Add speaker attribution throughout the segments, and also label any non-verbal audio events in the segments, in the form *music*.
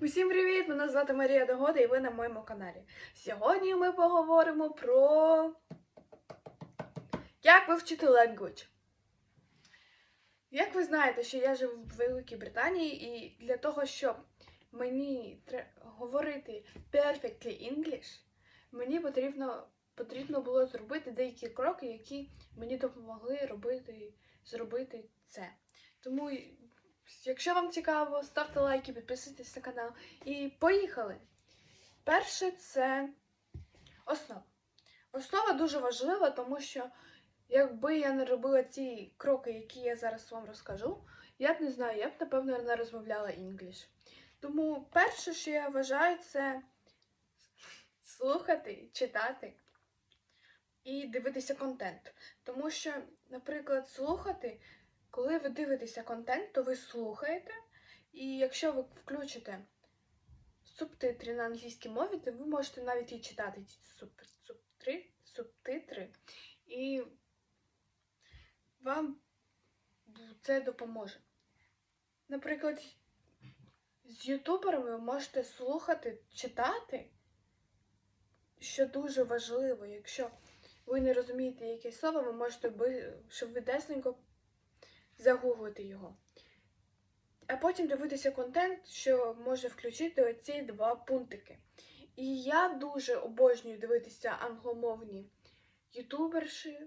Speaker 1: Усім привіт! Мене звати Марія Догода і ви на моєму каналі. Сьогодні ми поговоримо про як вивчити language. Як ви знаєте, що я живу в Великій Британії, і для того, щоб мені говорити perfectly English, мені потрібно, потрібно було зробити деякі кроки, які мені допомогли робити, зробити це. Тому Якщо вам цікаво, ставте лайки, підписуйтесь на канал. І поїхали! Перше це основа. Основа дуже важлива, тому що якби я не робила ці кроки, які я зараз вам розкажу, я б не знаю, я б, напевно, не розмовляла інгліш. Тому перше, що я вважаю, це слухати, читати і дивитися контент. Тому що, наприклад, слухати коли ви дивитеся контент, то ви слухаєте, і якщо ви включите субтитри на англійській мові, то ви можете навіть і читати ці субтитри, субтитри, і вам це допоможе. Наприклад, з ютуберами ви можете слухати, читати, що дуже важливо, якщо ви не розумієте якесь слово, ви можете десненько загуглити його. А потім дивитися контент, що може включити оці два пунктики. І я дуже обожнюю дивитися англомовні ютуберші,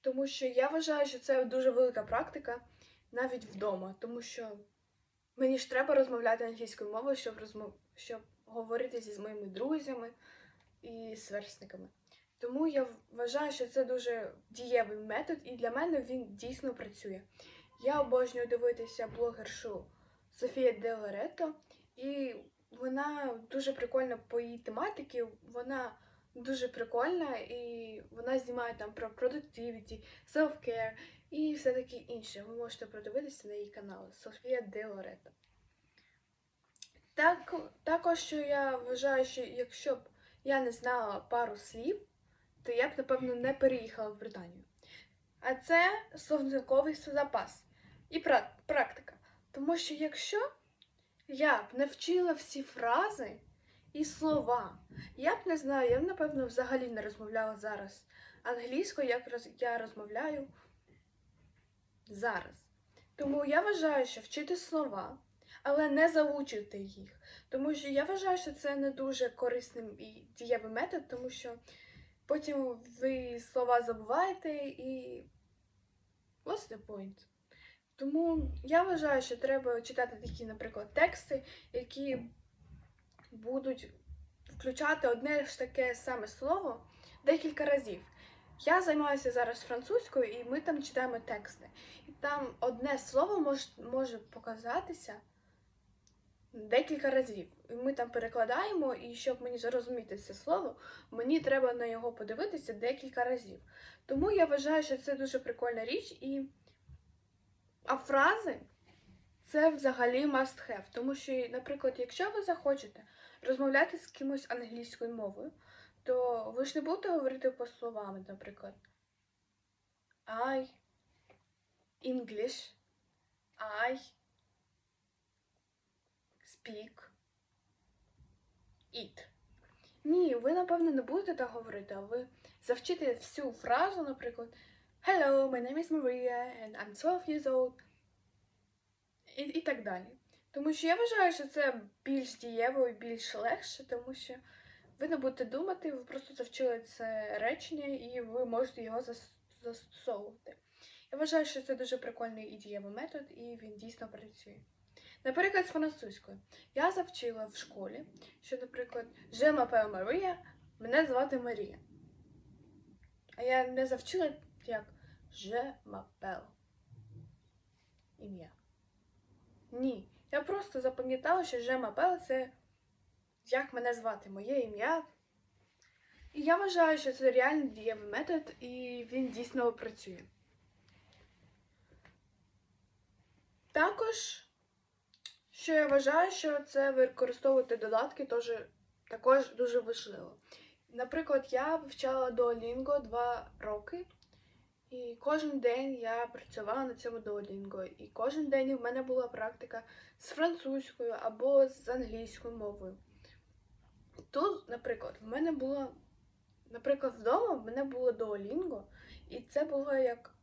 Speaker 1: тому що я вважаю, що це дуже велика практика навіть вдома, тому що мені ж треба розмовляти англійською мовою, щоб розмов... щоб говорити зі моїми друзями і сверстниками. Тому я вважаю, що це дуже дієвий метод, і для мене він дійсно працює. Я обожнюю дивитися блогершу Софія Де Лорето, і вона дуже прикольна по її тематиці. Вона дуже прикольна, і вона знімає там про productivity, self-care і все таке інше. Ви можете продивитися на її канал Софія Де Лорето. Так, також я вважаю, що якщо б я не знала пару слів, то я б, напевно, не переїхала в Британію. А це словниковий запас і практика. Тому що якщо я б не вчила всі фрази і слова, я б не знаю, я б, напевно, взагалі не розмовляла зараз англійською, як я розмовляю зараз. Тому я вважаю, що вчити слова, але не заучити їх. Тому що я вважаю, що це не дуже корисним і дієвий метод, тому що потім ви слова забуваєте і what's the point? Тому я вважаю, що треба читати такі, наприклад, тексти, які будуть включати одне ж таке саме слово декілька разів. Я займаюся зараз французькою, і ми там читаємо тексти. І там одне слово може, може показатися декілька разів. І ми там перекладаємо, і щоб мені зрозуміти це слово, мені треба на його подивитися декілька разів. Тому я вважаю, що це дуже прикольна річ, і а фрази це взагалі must have. Тому що, наприклад, якщо ви захочете розмовляти з кимось англійською мовою, то ви ж не будете говорити по словам, наприклад. I English, I speak it. Ні, ви, напевно, не будете так говорити, а ви завчите всю фразу, наприклад. Hello, my name is Maria and I'm 12 years old. І, і так далі. Тому що я вважаю, що це більш дієво і більш легше, тому що ви не будете думати, ви просто завчили це речення і ви можете його застосовувати. Я вважаю, що це дуже прикольний і дієвий метод, і він дійсно працює. Наприклад, з французькою. Я завчила в школі, що, наприклад, Je m'appelle Maria, мене звати Марія. А я не завчила як m'appelle. Ім'я. Ні. Я просто запам'ятала, що m'appelle – це як мене звати, моє ім'я. І я вважаю, що це реально дієвий метод, і він дійсно працює. Також, що я вважаю, що це використовувати додатки теж, також дуже важливо. Наприклад, я вивчала Duolingo 2 роки, І кожен день я працювала на цьому Duolingo. І кожен день в мене була практика з французькою або з англійською мовою. Тут, наприклад, в мене було, наприклад, вдома в мене було Duolingo, і це було як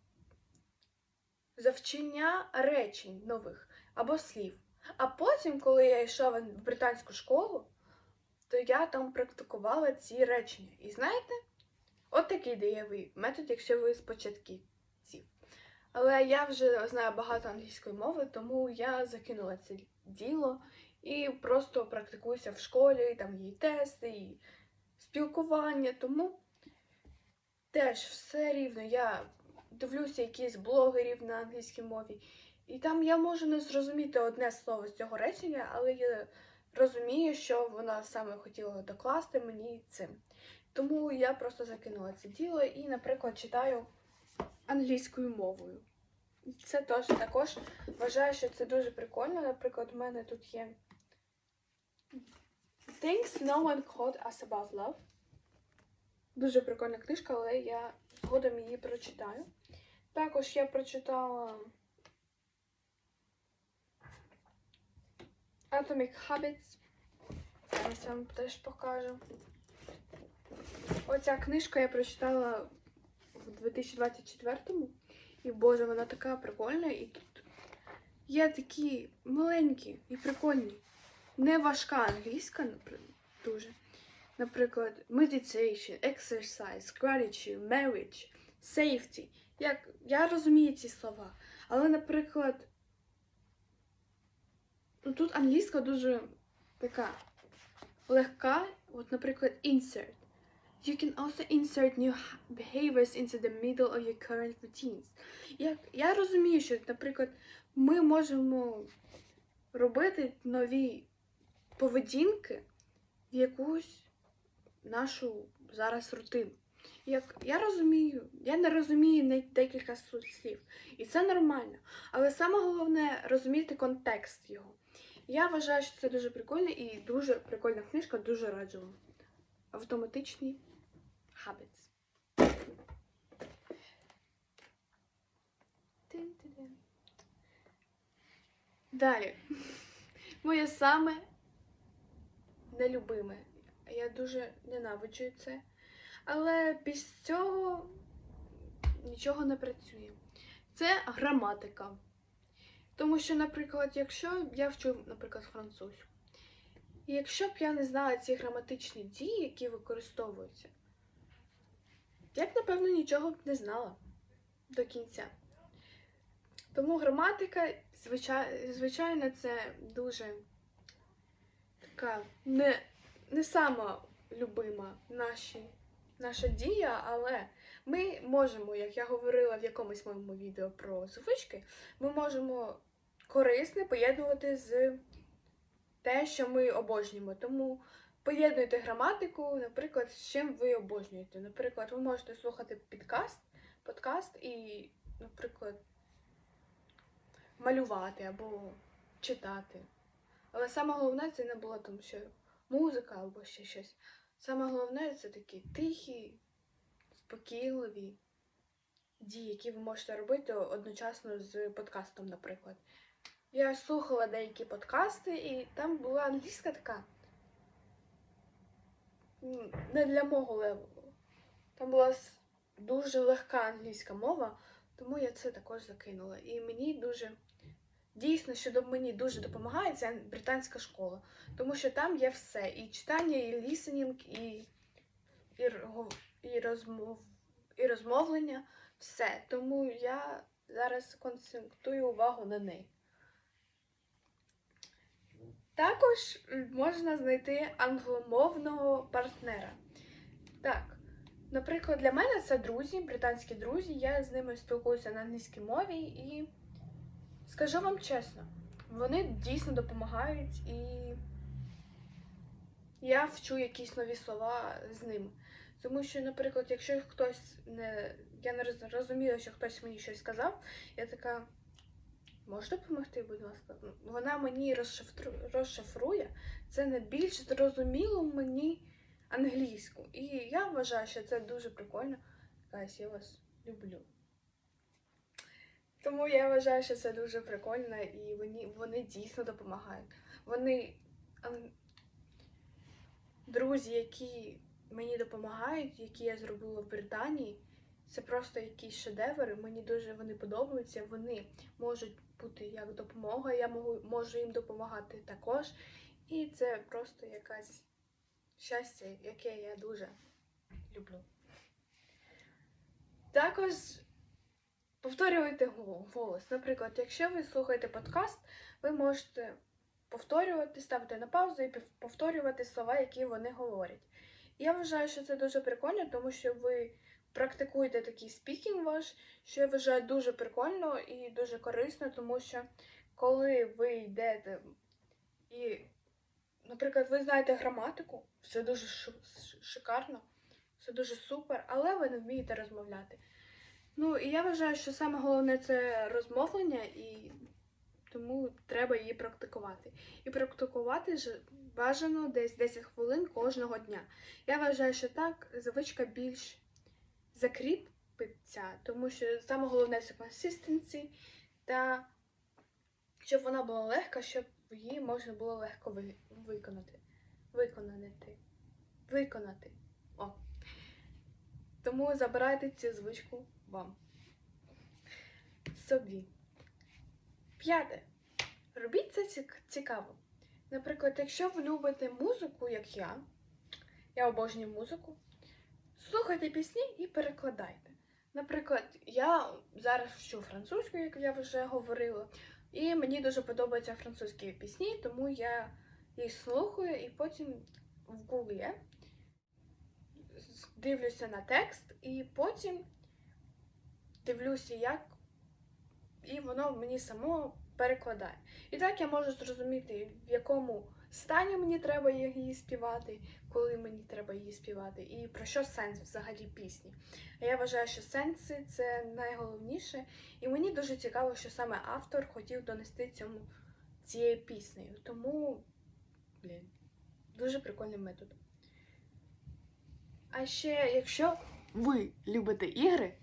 Speaker 1: завчення речень нових або слів. А потім, коли я йшла в британську школу, то я там практикувала ці речення. І знаєте, от такий дієвий метод, якщо ви з початківців. Але я вже знаю багато англійської мови, тому я закинула це діло і просто практикуюся в школі, там є і тести, і спілкування. Тому теж все рівно я дивлюся якісь блогерів на англійській мові, і там я можу не зрозуміти одне слово з цього речення, але я розумію, що вона саме хотіла докласти мені цим. Тому я просто закинула це діло і, наприклад, читаю англійською мовою. Це теж також вважаю, що це дуже прикольно. Наприклад, у мене тут є Things No One Called Us About Love. Дуже прикольна книжка, але я згодом її прочитаю. Також я прочитала Atomic Habits. Зараз я вам теж покажу. Оця книжка я прочитала в 2024-му. І боже, вона така прикольна. І тут є такі маленькі і прикольні. Не важка англійська, наприклад, дуже. Наприклад, meditation, exercise, gratitude, marriage, safety. Як, я розумію ці слова. Але, наприклад, ну, тут англійська дуже така легка. От, наприклад, insert. You can also insert new behaviors into the middle of your current routines. Як, я розумію, що, наприклад, ми можемо робити нові поведінки в якусь нашу зараз рутину. Як я розумію, я не розумію не декілька слів, і це нормально. Але саме головне розуміти контекст його. Я вважаю, що це дуже прикольно і дуже прикольна книжка, дуже раджу вам. Автоматичні habits. Далі. *laughs* Моє саме нелюбиме. Я дуже ненавиджу це. Але після цього нічого не працює. Це граматика. Тому що, наприклад, якщо я вчу, наприклад, французьку, і якщо б я не знала ці граматичні дії, які використовуються, я б, напевно, нічого б не знала до кінця. Тому граматика, звичай- звичайно, це дуже така не, не сама любима наші, наша дія, але ми можемо, як я говорила в якомусь моєму відео про звички, ми можемо корисне поєднувати з те, що ми обожнюємо. Тому поєднуйте граматику, наприклад, з чим ви обожнюєте. Наприклад, ви можете слухати підкаст, подкаст і, наприклад, малювати або читати. Але саме головне це не було там, що музика або ще щось. Саме головне це такі тихі, спокійливі дії, які ви можете робити одночасно з подкастом, наприклад. Я слухала деякі подкасти, і там була англійська така. Не для мого левелу. Там була дуже легка англійська мова, тому я це також закинула. І мені дуже дійсно, що мені дуже допомагає ця британська школа, тому що там є все: і читання, і лісенінг, і, і, і, розмов, і розмовлення, все. Тому я зараз концентрую увагу на неї. Також можна знайти англомовного партнера. Так, наприклад, для мене це друзі, британські друзі. Я з ними спілкуюся на англійській мові і скажу вам чесно, вони дійсно допомагають і я вчу якісь нові слова з ними. Тому що, наприклад, якщо хтось не. Я не розуміла, що хтось мені щось сказав, я така. Можете допомогти, будь ласка? Вона мені розшифру- розшифрує це на більш зрозумілу мені англійську. І я вважаю, що це дуже прикольно. Guys, я вас люблю. Тому я вважаю, що це дуже прикольно і вони, вони дійсно допомагають. Вони друзі, які мені допомагають, які я зробила в Британії, це просто якісь шедеври. Мені дуже вони подобаються. Вони можуть бути як допомога, я можу, їм допомагати також. І це просто якась щастя, яке я дуже люблю. Також повторюйте голос. Наприклад, якщо ви слухаєте подкаст, ви можете повторювати, ставити на паузу і повторювати слова, які вони говорять. Я вважаю, що це дуже прикольно, тому що ви практикуєте такий спікінг ваш, що я вважаю дуже прикольно і дуже корисно, тому що коли ви йдете і, наприклад, ви знаєте граматику, все дуже шикарно, все дуже супер, але ви не вмієте розмовляти. Ну, і я вважаю, що саме головне це розмовлення, і тому треба її практикувати. І практикувати ж бажано десь 10 хвилин кожного дня. Я вважаю, що так звичка більш закріпиться, тому що саме головне це консистенції та щоб вона була легка, щоб її можна було легко ви- виконати. Виконати. Виконати. О. Тому забирайте цю звичку вам. Собі. П'яте. Робіть це цікаво. Наприклад, якщо ви любите музику, як я, я обожнюю музику, слухайте пісні і перекладайте. Наприклад, я зараз вчу французьку, як я вже говорила, і мені дуже подобаються французькі пісні, тому я їх слухаю і потім в Гуглі дивлюся на текст, і потім дивлюся, як і воно мені само перекладає. І так я можу зрозуміти, в якому стані мені треба її співати, коли мені треба її співати, і про що сенс взагалі пісні. А я вважаю, що сенси це найголовніше, і мені дуже цікаво, що саме автор хотів донести цьому цією піснею. Тому, блін, дуже прикольний метод. А ще, якщо ви любите ігри,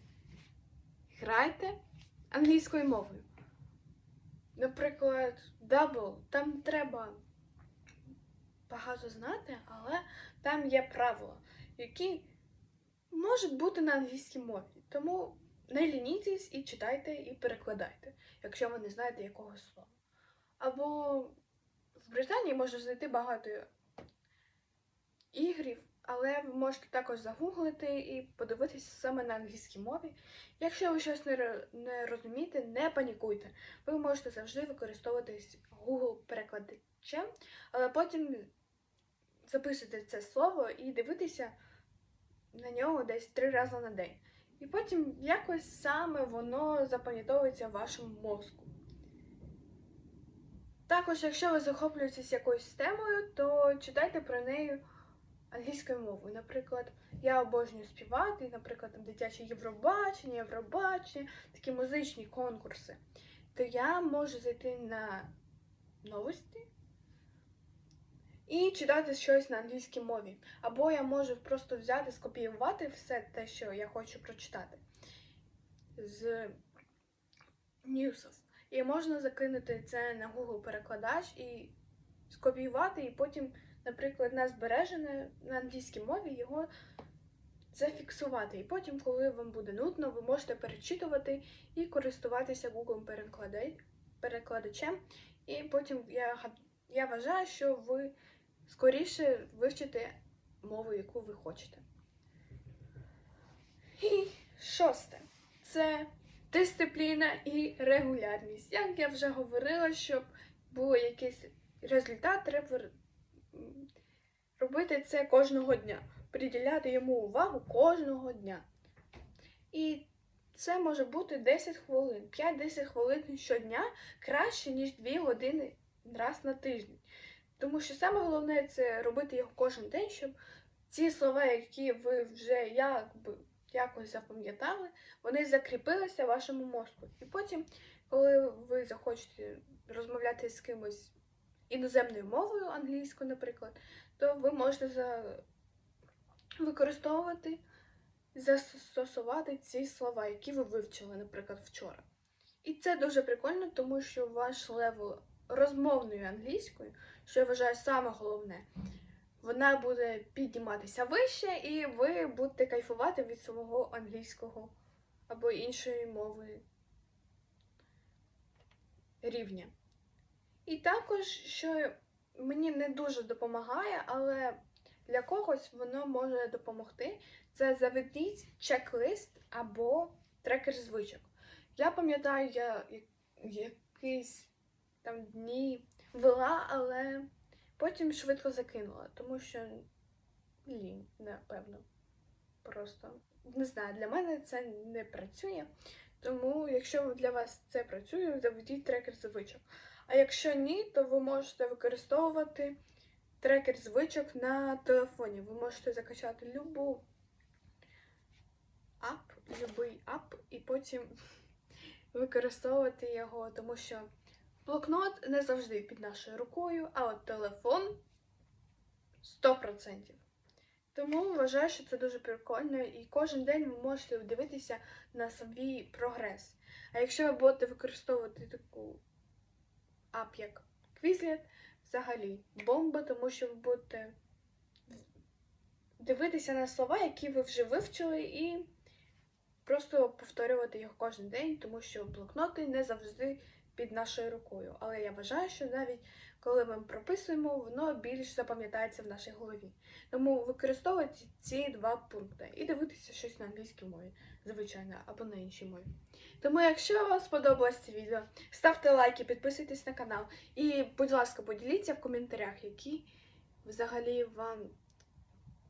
Speaker 1: грайте англійською мовою. Наприклад, Double, там треба багато знати, але там є правила, які можуть бути на англійській мові. Тому не лінійтесь і читайте і перекладайте, якщо ви не знаєте якого слова. Або в Британії можна знайти багато ігрів, але ви можете також загуглити і подивитися саме на англійській мові. Якщо ви щось не, розумієте, не панікуйте. Ви можете завжди використовуватись Google перекладачем, але потім записуйте це слово і дивитися на нього десь три рази на день. І потім якось саме воно запам'ятовується в вашому мозку. Також, якщо ви захоплюєтесь якоюсь темою, то читайте про неї англійською мовою. Наприклад, я обожнюю співати, наприклад, там дитяче Євробачення, Євробачення, такі музичні конкурси. То я можу зайти на новості і читати щось на англійській мові. Або я можу просто взяти, скопіювати все те, що я хочу прочитати з ньюсів. І можна закинути це на Google перекладач і скопіювати, і потім, наприклад, на збережене на англійській мові його зафіксувати. І потім, коли вам буде нудно, ви можете перечитувати і користуватися Google-перекладачем. І потім я, я вважаю, що ви скоріше вивчите мову, яку ви хочете. І шосте це дисципліна і регулярність. Як я вже говорила, щоб був якийсь результат, треба робити це кожного дня, приділяти йому увагу кожного дня. І це може бути 10 хвилин, 5-10 хвилин щодня краще, ніж 2 години раз на тиждень. Тому що саме головне це робити його кожен день, щоб ці слова, які ви вже якби якось запам'ятали, вони закріпилися в вашому мозку. І потім, коли ви захочете розмовляти з кимось іноземною мовою, англійською, наприклад, то ви можете за... використовувати, застосувати ці слова, які ви вивчили, наприклад, вчора. І це дуже прикольно, тому що ваш левел розмовної англійської, що я вважаю саме головне, вона буде підніматися вище, і ви будете кайфувати від свого англійського або іншої мови рівня. І також, що мені не дуже допомагає, але для когось воно може допомогти. Це заведіть чек-лист або трекер звичок. Я пам'ятаю, я я- якісь там дні вела, але потім швидко закинула, тому що лінь, напевно. Просто не знаю, для мене це не працює. Тому, якщо для вас це працює, заведіть трекер звичок. А якщо ні, то ви можете використовувати трекер звичок на телефоні. Ви можете закачати любу ап, любий ап, і потім *laughs* використовувати його, тому що блокнот не завжди під нашою рукою, а от телефон 100%. Тому вважаю, що це дуже прикольно, і кожен день ви можете дивитися на свій прогрес. А якщо ви будете використовувати таку ап, як Quizlet, взагалі бомба, тому що ви будете дивитися на слова, які ви вже вивчили, і просто повторювати їх кожен день, тому що блокноти не завжди під нашою рукою. Але я вважаю, що навіть коли ми прописуємо, воно більш запам'ятається в нашій голові. Тому використовуйте ці два пункти і дивитися щось на англійській мові, звичайно, або на іншій мові. Тому, якщо вам сподобалось це відео, ставте лайки, підписуйтесь на канал і, будь ласка, поділіться в коментарях, які взагалі вам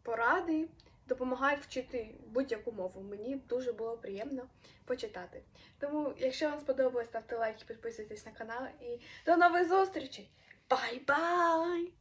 Speaker 1: поради допомагають вчити будь-яку мову. Мені дуже було приємно почитати. Тому, якщо вам сподобалось, ставте лайки, підписуйтесь на канал і до нових зустрічей! Бай-бай!